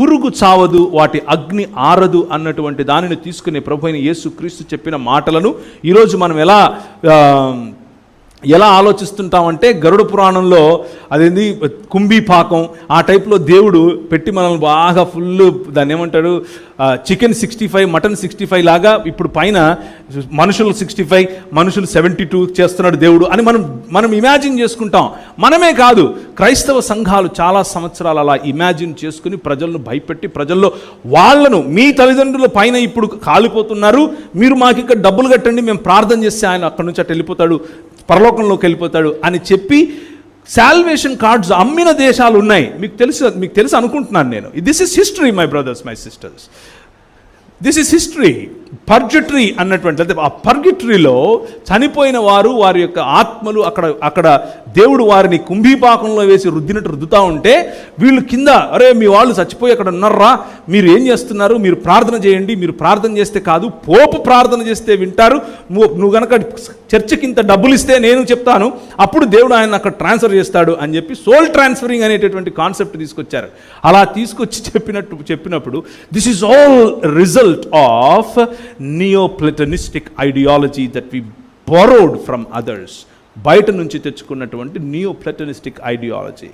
పురుగు చావదు వాటి అగ్ని ఆరదు అన్నటువంటి దానిని తీసుకునే ప్రభు అయిన యేసు క్రీస్తు చెప్పిన మాటలను ఈరోజు మనం ఎలా ఎలా ఆలోచిస్తుంటామంటే గరుడ పురాణంలో అదేంది కుంభీపాకం ఆ టైప్లో దేవుడు పెట్టి మనల్ని బాగా ఫుల్ దాన్ని ఏమంటాడు chicken sixty five mutton sixty five లాగా ఇప్పుడు పైన మనుషులు సిక్స్టీ ఫైవ్ మనుషులు సెవెంటీ టూ చేస్తున్నాడు దేవుడు అని మనం మనం ఇమాజిన్ చేసుకుంటాం. మనమే కాదు క్రైస్తవ సంఘాలు చాలా సంవత్సరాలు అలా ఇమాజిన్ చేసుకుని ప్రజలను భయపెట్టి ప్రజల్లో వాళ్ళను మీ తల్లిదండ్రుల పైన ఇప్పుడు కాలిపోతున్నారు మీరు మాకు ఇక్కడ డబ్బులు కట్టండి మేము ప్రార్థన చేస్తే ఆయన అక్కడి నుంచి అటు వెళ్ళిపోతాడు. పరలోకంలోకి వెళ్ళిపోతాడు అని చెప్పి శాల్వేషన్ కార్డ్స్ అమ్మిన దేశాలు ఉన్నాయి. మీకు తెలుసు మీకు తెలుసు అనుకుంటున్నాను నేను. This is history my brothers my sisters this is history purgatory అన్నటువంటి అయితే ఆ పర్జిటరీలో చనిపోయిన వారు వారి యొక్క ఆత్మలు అక్కడ అక్కడ దేవుడు వారిని కుంభీపాకంలో వేసి రుద్దినట్టు రుద్దుతా ఉంటే వీళ్ళు కింద అరే మీ వాళ్ళు చచ్చిపోయి అక్కడ ఉన్నారా? మీరు ఏం చేస్తున్నారు? మీరు ప్రార్థన చేయండి. మీరు ప్రార్థన చేస్తే కాదు. పోపు ప్రార్థన చేస్తే వింటారు. నువ్వు నువ్వు గనక చర్చికి ఇంత డబ్బులు ఇస్తే నేను చెప్తాను అప్పుడు దేవుడు ఆయన అక్కడ ట్రాన్స్ఫర్ చేస్తాడు అని చెప్పి సోల్ ట్రాన్స్ఫరింగ్ అనేటటువంటి కాన్సెప్ట్ తీసుకొచ్చారు. అలా తీసుకొచ్చి చెప్పినట్టు చెప్పినప్పుడు this is all result of neoplatonistic ideology that we borrowed from others బయట నుంచి తెచ్చుకున్నటువంటి నియోప్లెటనిస్టిక్ ఐడియాలజీ